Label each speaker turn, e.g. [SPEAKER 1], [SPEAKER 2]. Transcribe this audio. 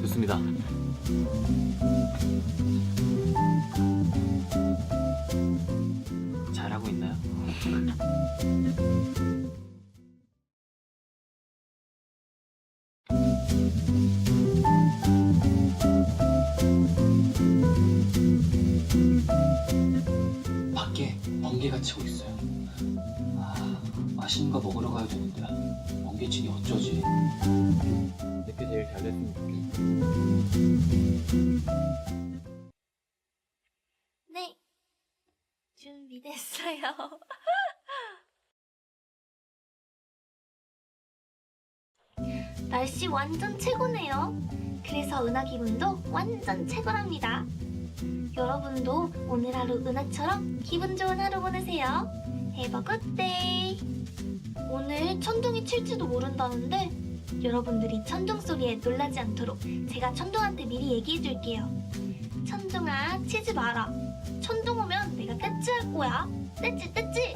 [SPEAKER 1] 좋습니다. 잘하고 있나요? 안개가 치고 있어요. 아, 맛있는 거 먹으러 가야 되는데 번개치기 어쩌지? 내게 제일 잘 됐으면 좋겠어.
[SPEAKER 2] 네. 준비됐어요. 날씨 완전 최고네요. 그래서 은하 기분도 완전 최고랍니다. 여러분도 오늘 하루 은하처럼 기분 좋은 하루 보내세요. Have a good day. 오늘 천둥이 칠지도 모른다는데 여러분들이 천둥 소리에 놀라지 않도록 제가 천둥한테 미리 얘기해 줄게요. 천둥아 치지 마라. 천둥 오면 내가 떼찌 할 거야. 떼찌 떼찌.